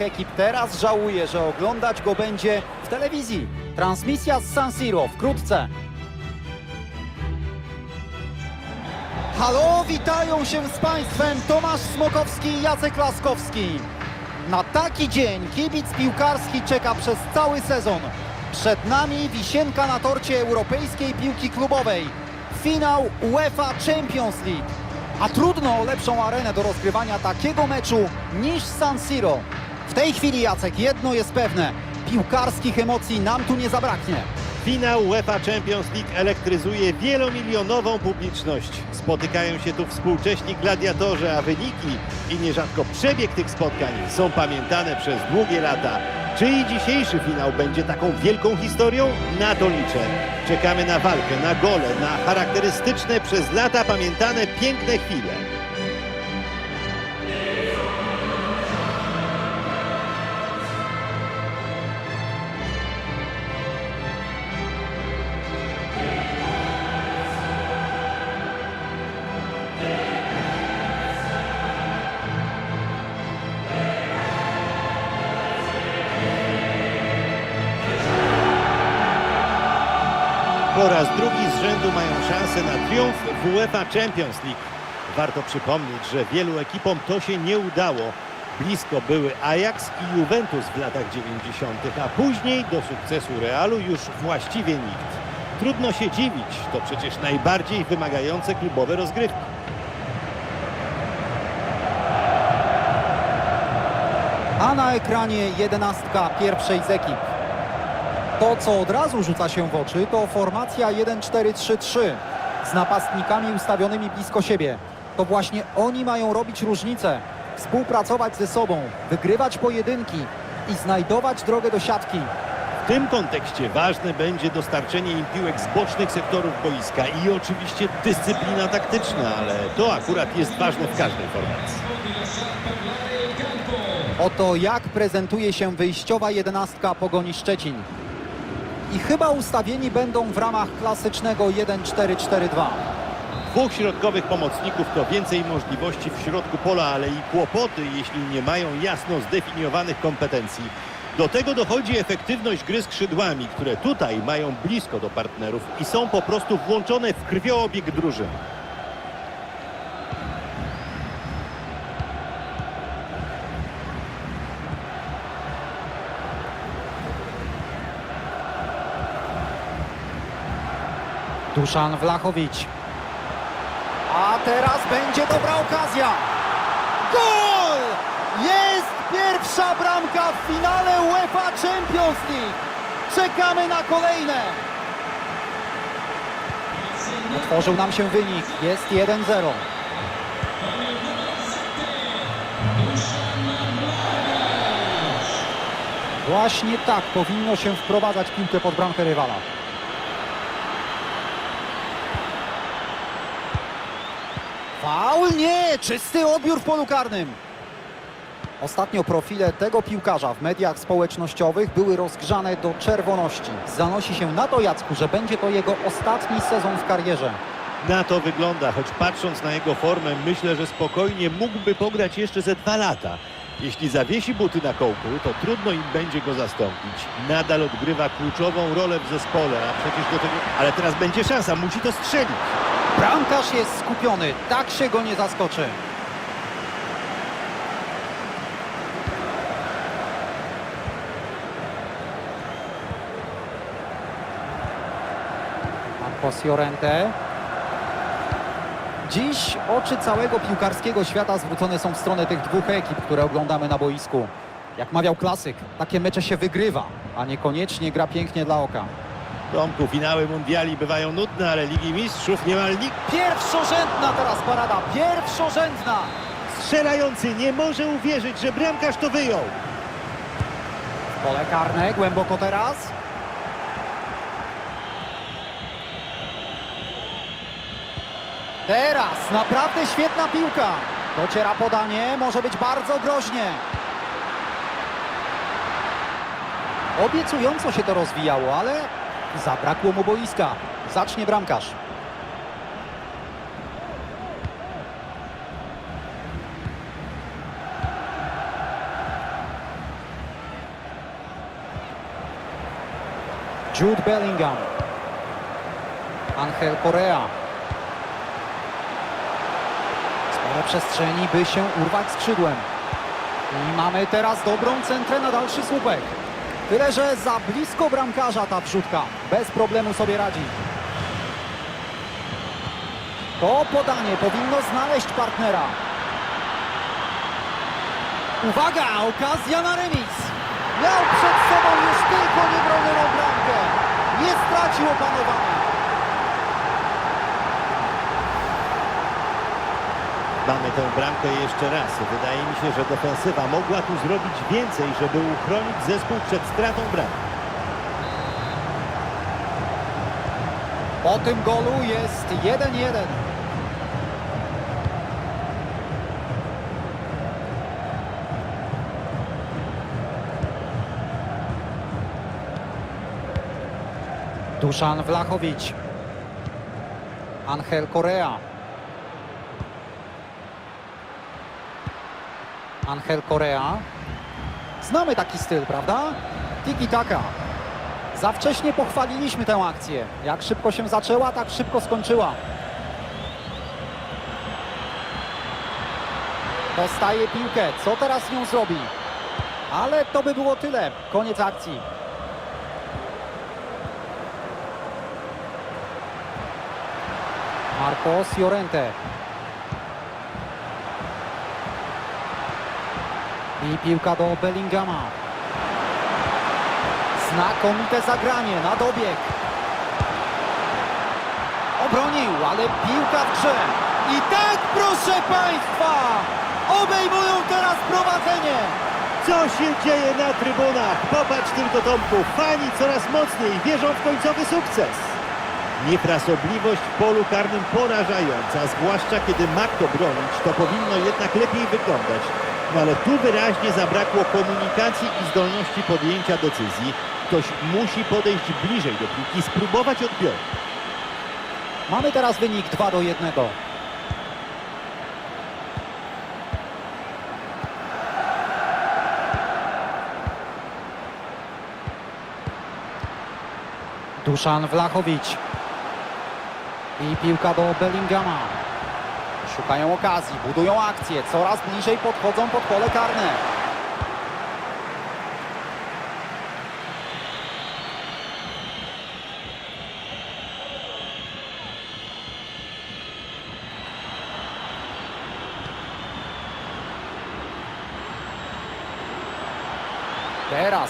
ekip teraz żałuje, że oglądać go będzie w telewizji. Transmisja z San Siro wkrótce. Halo, witają się z Państwem Tomasz Smokowski i Jacek Laskowski. Na taki dzień kibic piłkarski czeka przez cały sezon. Przed nami wisienka na torcie europejskiej piłki klubowej. Finał UEFA Champions League. A trudno o lepszą arenę do rozgrywania takiego meczu niż San Siro. W tej chwili, Jacek, jedno jest pewne. Piłkarskich emocji nam tu nie zabraknie. Finał UEFA Champions League elektryzuje wielomilionową publiczność. Spotykają się tu współcześni gladiatorzy, a wyniki i nierzadko przebieg tych spotkań są pamiętane przez długie lata. Czy i dzisiejszy finał będzie taką wielką historią? Na to liczę. Czekamy na walkę, na gole, na charakterystyczne przez lata pamiętane piękne chwile. Drugi z rzędu mają szansę na triumf w UEFA Champions League. Warto przypomnieć, że wielu ekipom to się nie udało. Blisko były Ajax i Juventus w latach 90., a później do sukcesu Realu już właściwie nikt. Trudno się dziwić, to przecież najbardziej wymagające klubowe rozgrywki. A na ekranie jedenastka pierwszej z ekip. To, co od razu rzuca się w oczy, to formacja 1-4-3-3 z napastnikami ustawionymi blisko siebie. To właśnie oni mają robić różnicę, współpracować ze sobą, wygrywać pojedynki i znajdować drogę do siatki. W tym kontekście ważne będzie dostarczenie im piłek z bocznych sektorów boiska i oczywiście dyscyplina taktyczna, ale to akurat jest ważne w każdej formacji. Oto jak prezentuje się wyjściowa jedenastka Pogoni Szczecin. I chyba ustawieni będą w ramach klasycznego 1-4-4-2. Dwóch środkowych pomocników to więcej możliwości w środku pola, ale i kłopoty, jeśli nie mają jasno zdefiniowanych kompetencji. Do tego dochodzi efektywność gry skrzydłami, które tutaj mają blisko do partnerów i są po prostu włączone w krwiobieg drużyny. Duszan Wlachowicz. A teraz będzie dobra okazja. Gol! Jest pierwsza bramka w finale UEFA Champions League. Czekamy na kolejne. Otworzył nam się wynik. Jest 1-0. Właśnie tak powinno się wprowadzać piłkę pod bramkę rywala. Faul nie! Czysty odbiór w polu karnym. Ostatnio profile tego piłkarza w mediach społecznościowych były rozgrzane do czerwoności. Zanosi się na to, Jacku, że będzie to jego ostatni sezon w karierze. Na to wygląda, choć patrząc na jego formę, myślę, że spokojnie mógłby pograć jeszcze ze dwa lata. Jeśli zawiesi buty na kołku, to trudno im będzie go zastąpić. Nadal odgrywa kluczową rolę w zespole, a przecież do tego... Ale teraz będzie szansa, musi to strzelić. Bramkarz jest skupiony, tak się go nie zaskoczy. Marcos Llorente. Dziś oczy całego piłkarskiego świata zwrócone są w stronę tych dwóch ekip, które oglądamy na boisku. Jak mawiał klasyk, takie mecze się wygrywa, a niekoniecznie gra pięknie dla oka. Tomku, finały mundiali bywają nudne, ale Ligi Mistrzów niemal nikt Pierwszorzędna teraz parada, pierwszorzędna! strzelający nie może uwierzyć, że bramkarz to wyjął. Pole karne, głęboko teraz. Teraz naprawdę świetna piłka. Dociera podanie, może być bardzo groźnie. Obiecująco się to rozwijało, ale Zabrakło mu boiska. Zacznie bramkarz. Jude Bellingham. Angel Korea. Sporo przestrzeni, by się urwać skrzydłem. I mamy teraz dobrą centrę na dalszy słupek. Tyle, że za blisko bramkarza ta wrzutka. Bez problemu sobie radzi. To podanie powinno znaleźć partnera. Uwaga, okazja na remis. Miał przed sobą już tylko niebronioną bramkę. Nie stracił opanowania. Mamy tę bramkę jeszcze raz. Wydaje mi się, że defensywa mogła tu zrobić więcej, żeby uchronić zespół przed stratą bramki. Po tym golu jest 1-1. Duszan Wlachowicz. Angel Correa. Angel Correa. Znamy taki styl, prawda? Tiki-taka. Za wcześnie pochwaliliśmy tę akcję. Jak szybko się zaczęła, tak szybko skończyła. Dostaje piłkę. Co teraz z nią zrobi? Ale to by było tyle. Koniec akcji. Marcos Llorente. I piłka do Bellingama. Znakomite zagranie na dobieg. Obronił, ale piłka w grze. I tak, proszę Państwa, obejmują teraz prowadzenie. Co się dzieje na trybunach? Popatrz tylko Tomku, fani coraz mocniej wierzą w końcowy sukces. Niefrasobliwość w polu karnym porażająca, zwłaszcza kiedy ma kto bronić, to powinno jednak lepiej wyglądać. No ale tu wyraźnie zabrakło komunikacji i zdolności podjęcia decyzji. Ktoś musi podejść bliżej do piłki, spróbować odbioru. Mamy teraz wynik 2 do 1. Duszan Wlachowicz. I piłka do Bellingama. Szukają okazji, budują akcję, coraz bliżej podchodzą pod pole karne.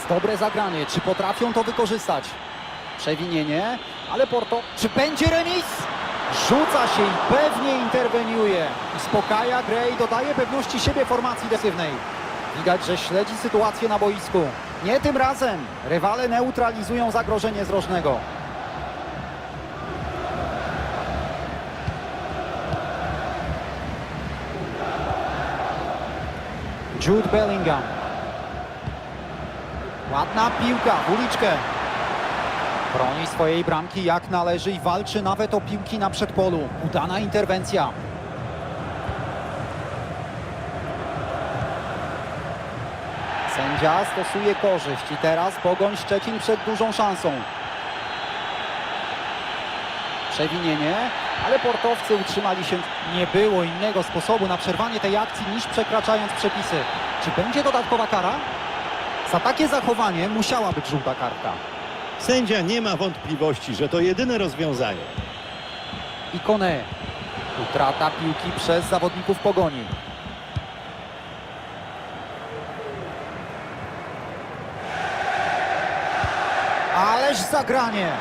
Dobre zagranie. Czy potrafią to wykorzystać? Przewinienie, ale Porto. Czy będzie remis? Rzuca się i pewnie interweniuje. Uspokaja grę i dodaje pewności siebie formacji defensywnej. Widać, że śledzi sytuację na boisku. Nie tym razem. Rywale neutralizują zagrożenie z. Jude Bellingham. Ładna piłka w uliczkę. Broni swojej bramki jak należy i walczy nawet o piłki na przedpolu. Udana interwencja. Sędzia stosuje korzyść i teraz Pogoń Szczecin przed dużą szansą. Przewinienie, ale portowcy utrzymali się. Nie było innego sposobu na przerwanie tej akcji niż przekraczając przepisy. Czy będzie dodatkowa kara? Za takie zachowanie musiała być żółta kartka. Sędzia nie ma wątpliwości, że to jedyne rozwiązanie. Ikone. Utrata piłki przez zawodników pogoni. Ależ zagranie.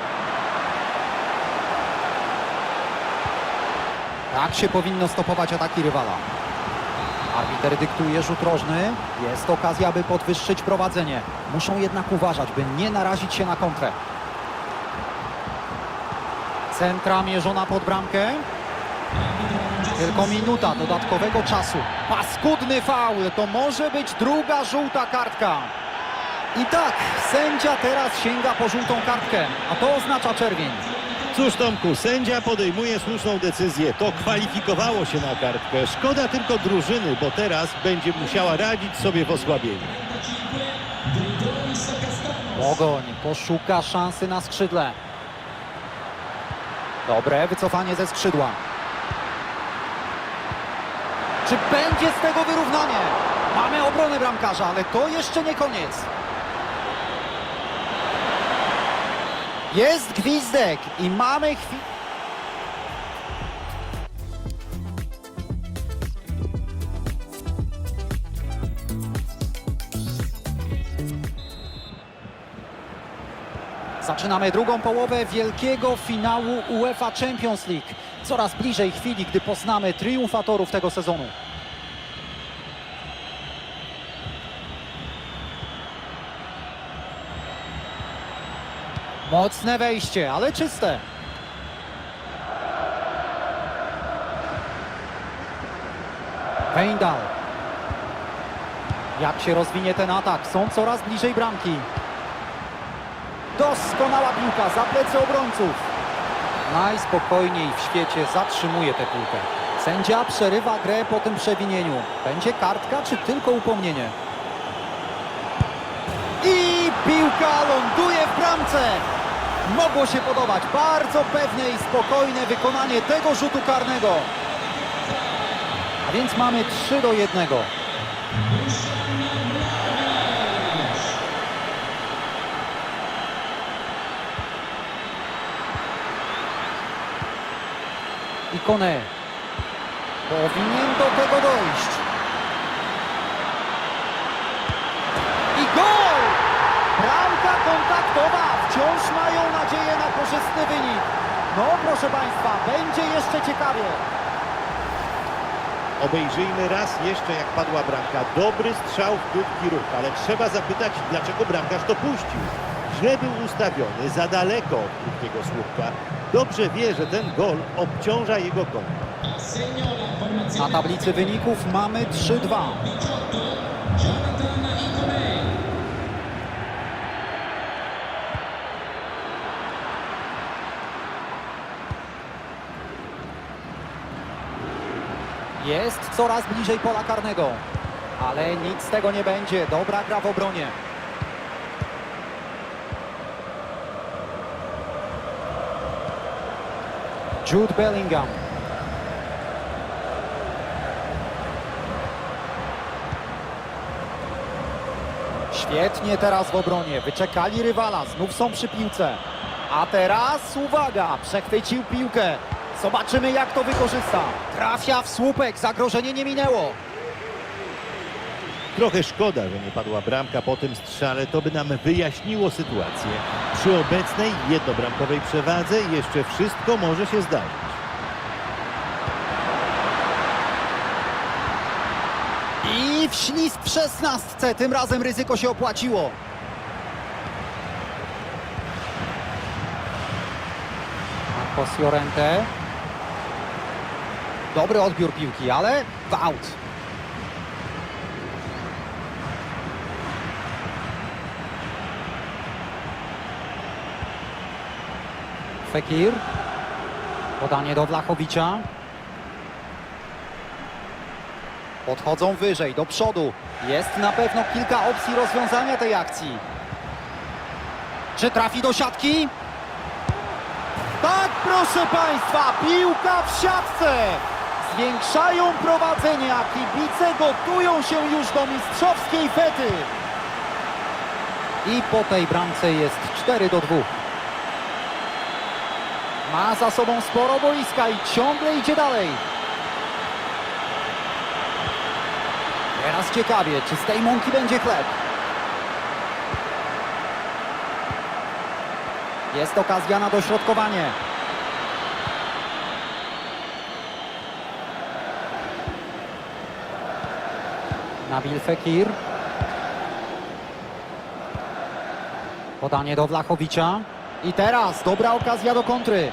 Tak się powinno stopować ataki rywala. Arbiter dyktuje rzut rożny. Jest okazja, by podwyższyć prowadzenie. Muszą jednak uważać, by nie narazić się na kontrę. Centra mierzona pod bramkę. Tylko minuta dodatkowego czasu. Paskudny faul. To może być druga żółta kartka. I tak, sędzia teraz sięga po żółtą kartkę, a to oznacza czerwień. Cóż Tomku, sędzia podejmuje słuszną decyzję. To kwalifikowało się na kartkę. Szkoda tylko drużyny, bo teraz będzie musiała radzić sobie w osłabieniu. Pogoń poszuka szansy na skrzydle. Dobre wycofanie ze skrzydła. Czy będzie z tego wyrównanie? Mamy obronę bramkarza, ale to jeszcze nie koniec. Jest gwizdek i mamy chwilę. Zaczynamy drugą połowę wielkiego finału UEFA Champions League. Coraz bliżej chwili, gdy poznamy triumfatorów tego sezonu. Mocne wejście, ale czyste. Weindal. Jak się rozwinie ten atak? Są coraz bliżej bramki. Doskonała piłka za plecy obrońców. Najspokojniej w świecie zatrzymuje tę piłkę. Sędzia przerywa grę po tym przewinieniu. Będzie kartka czy tylko upomnienie? I piłka ląduje w bramce. Mogło się podobać. Bardzo pewne i spokojne wykonanie tego rzutu karnego. A więc mamy 3 do 1. i Kone. Powinien do tego dojść. I gol! Bramka kontaktowa. Wciąż mają na korzystny wynik. No proszę Państwa, będzie jeszcze ciekawie. Obejrzyjmy raz jeszcze, jak padła bramka. Dobry strzał w krótki ruch, ale trzeba zapytać, dlaczego bramkarz to puścił. Źle był ustawiony, za daleko od krótkiego słupka. Dobrze wie, że ten gol obciąża jego konto. Na tablicy wyników mamy 3-2. Jest coraz bliżej pola karnego. Ale nic z tego nie będzie. Dobra gra w obronie. Jude Bellingham. Świetnie teraz w obronie. Wyczekali rywala. Znów są przy piłce. A teraz uwaga. Przechwycił piłkę. Zobaczymy jak to wykorzysta. Trafia w słupek. Zagrożenie nie minęło. Trochę szkoda, że nie padła bramka po tym strzale, to by nam wyjaśniło sytuację. Przy obecnej jednobramkowej przewadze jeszcze wszystko może się zdarzyć. I wślizg w szesnastce. Tym razem ryzyko się opłaciło. Marcos Llorente. Dobry odbiór piłki, ale w aut. Fekir. Podanie do Wlachowicza. Podchodzą wyżej, do przodu. Jest na pewno kilka opcji rozwiązania tej akcji. Czy trafi do siatki? Tak, proszę Państwa, piłka w siatce. Zwiększają prowadzenie, a kibice gotują się już do mistrzowskiej fety. I po tej bramce jest 4 do 2. Ma za sobą sporo boiska i ciągle idzie dalej. Teraz ciekawie, czy z tej mąki będzie chleb. Jest okazja na dośrodkowanie. Nabil Fekir. Podanie do Wlachowicza. I teraz dobra okazja do kontry.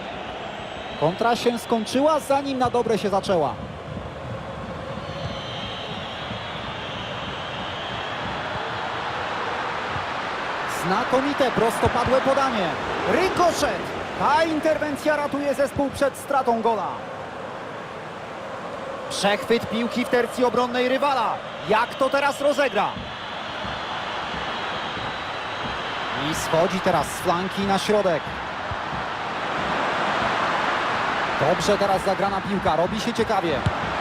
Kontra się skończyła, zanim na dobre się zaczęła. Znakomite prostopadłe podanie. Rykoszet. Ta interwencja ratuje zespół przed stratą gola. Przechwyt piłki w tercji obronnej rywala. Jak to teraz rozegra? I schodzi teraz z flanki na środek. Dobrze teraz zagrana piłka, robi się ciekawie.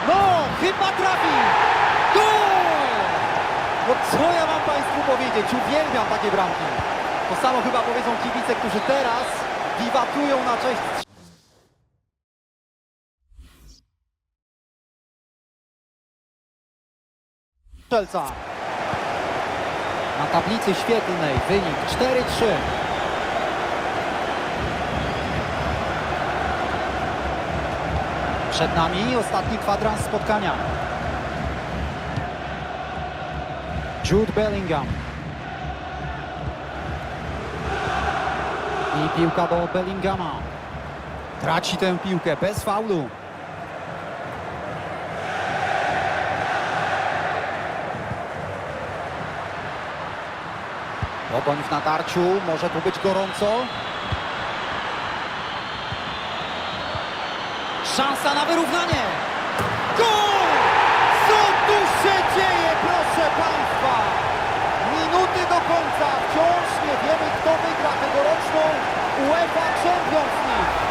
No, chyba trafi! Gol! No co ja mam Państwu powiedzieć? Uwielbiam takie bramki. To samo chyba powiedzą kibice, którzy teraz wiwatują na cześć strzelca. Na tablicy świetlnej wynik 4-3. Przed nami ostatni kwadrans spotkania. Jude Bellingham. I piłka do Bellingama. Traci tę piłkę bez faulu. Pogoń w natarciu, może tu być gorąco. Szansa na wyrównanie. Gol! Co tu się dzieje, proszę Państwa? Minuty do końca, wciąż nie wiemy, kto wygra tegoroczną UEFA Champions League.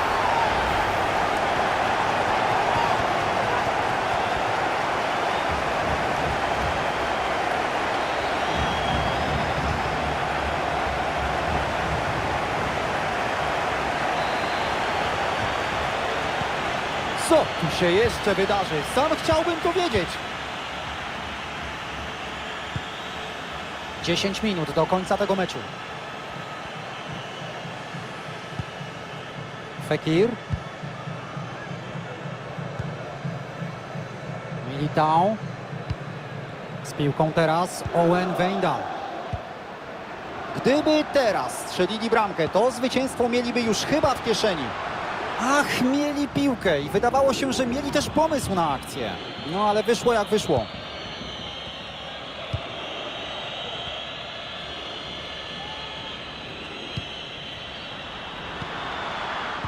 Co tu się jeszcze wydarzy? Sam chciałbym to wiedzieć. 10 minut do końca tego meczu. Fekir. Militao. Z piłką teraz Owen Weindal. Gdyby teraz strzelili bramkę, to zwycięstwo mieliby już chyba w kieszeni. Ach, mieli piłkę i wydawało się, że mieli też pomysł na akcję. No ale wyszło jak wyszło.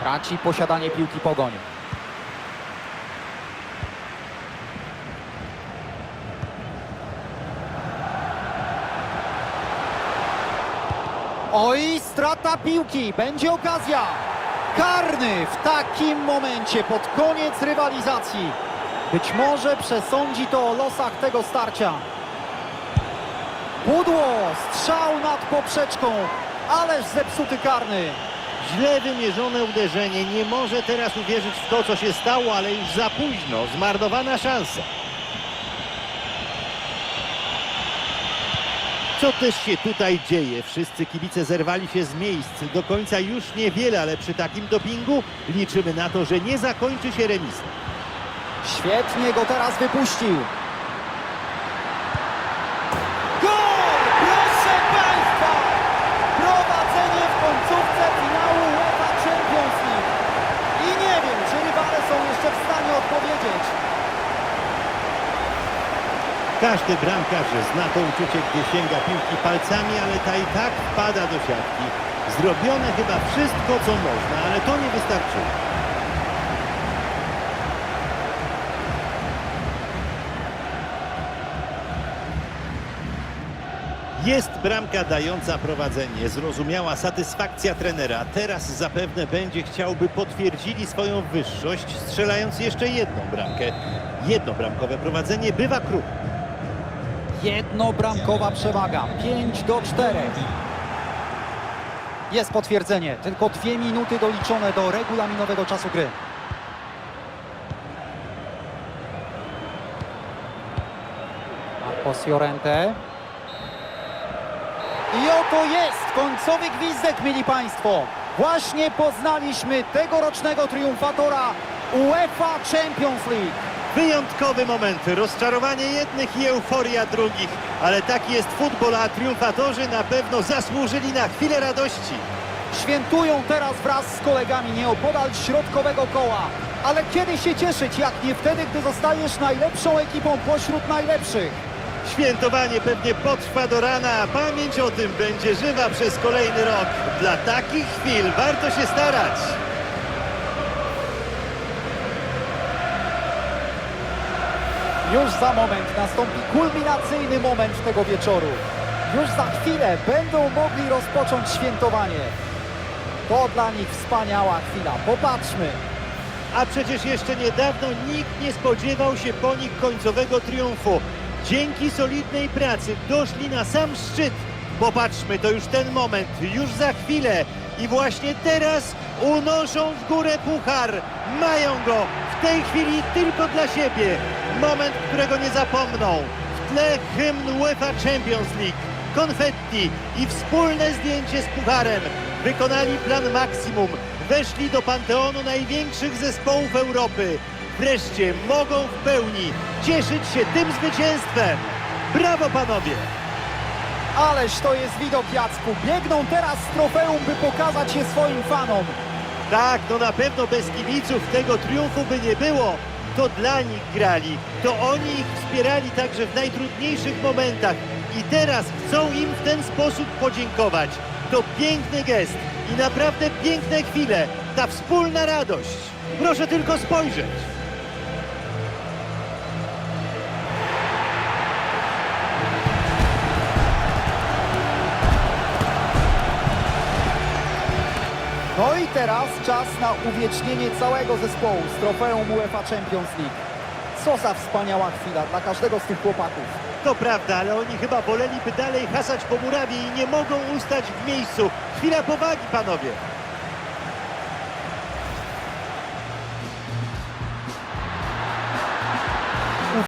Traci posiadanie piłki pogoń. Oj, strata piłki, będzie okazja. Karny w takim momencie pod koniec rywalizacji. Być może przesądzi to o losach tego starcia. Pudło, strzał nad poprzeczką, ależ zepsuty karny. Źle wymierzone uderzenie. Nie może teraz uwierzyć w to, co się stało, ale już za późno. Zmarnowana szansa. Co też się tutaj dzieje? Wszyscy kibice zerwali się z miejsc. Do końca już niewiele, ale przy takim dopingu liczymy na to, że nie zakończy się remisem. Świetnie go teraz wypuścił. Każdy bramkarz zna to uczucie, gdy sięga piłki palcami, ale ta i tak wpada do siatki. Zrobione chyba wszystko, co można, ale to nie wystarczyło. Jest bramka dająca prowadzenie, zrozumiała satysfakcja trenera. Teraz zapewne będzie chciał, by potwierdzili swoją wyższość, strzelając jeszcze jedną bramkę. Jednobramkowe prowadzenie bywa kruche. Jednobramkowa przewaga. 5 do 4. Jest potwierdzenie. Tylko dwie minuty doliczone do regulaminowego czasu gry. Marcos Llorente. I oto jest końcowy gwizdek, mili Państwo. Właśnie poznaliśmy tegorocznego triumfatora UEFA Champions League. Wyjątkowy moment, rozczarowanie jednych i euforia drugich. Ale taki jest futbol, a triumfatorzy na pewno zasłużyli na chwilę radości. Świętują teraz wraz z kolegami nieopodal środkowego koła. Ale kiedy się cieszyć, jak nie wtedy, gdy zostajesz najlepszą ekipą pośród najlepszych. Świętowanie pewnie potrwa do rana, a pamięć o tym będzie żywa przez kolejny rok. Dla takich chwil warto się starać. Już za moment nastąpi kulminacyjny moment tego wieczoru. Już za chwilę będą mogli rozpocząć świętowanie. To dla nich wspaniała chwila. Popatrzmy. A przecież jeszcze niedawno nikt nie spodziewał się po nich końcowego triumfu. Dzięki solidnej pracy doszli na sam szczyt. Popatrzmy, to już ten moment, już za chwilę. I właśnie teraz unoszą w górę puchar. Mają go w tej chwili tylko dla siebie. Moment, którego nie zapomną. W tle hymn UEFA Champions League, konfetti i wspólne zdjęcie z pucharem. Wykonali plan maksimum. Weszli do panteonu największych zespołów Europy. Wreszcie mogą w pełni cieszyć się tym zwycięstwem. Brawo panowie! Ależ to jest widok Jacku. Biegną teraz z trofeum, by pokazać się swoim fanom. Tak, no na pewno bez kibiców tego triumfu by nie było. To dla nich grali, to oni ich wspierali także w najtrudniejszych momentach i teraz chcą im w ten sposób podziękować. To piękny gest i naprawdę piękne chwile, ta wspólna radość. Proszę tylko spojrzeć. No i teraz czas na uwiecznienie całego zespołu z trofeum UEFA Champions League. Co za wspaniała chwila dla każdego z tych chłopaków. To prawda, ale oni chyba woleliby dalej hasać po murawie i nie mogą ustać w miejscu. Chwila powagi, panowie.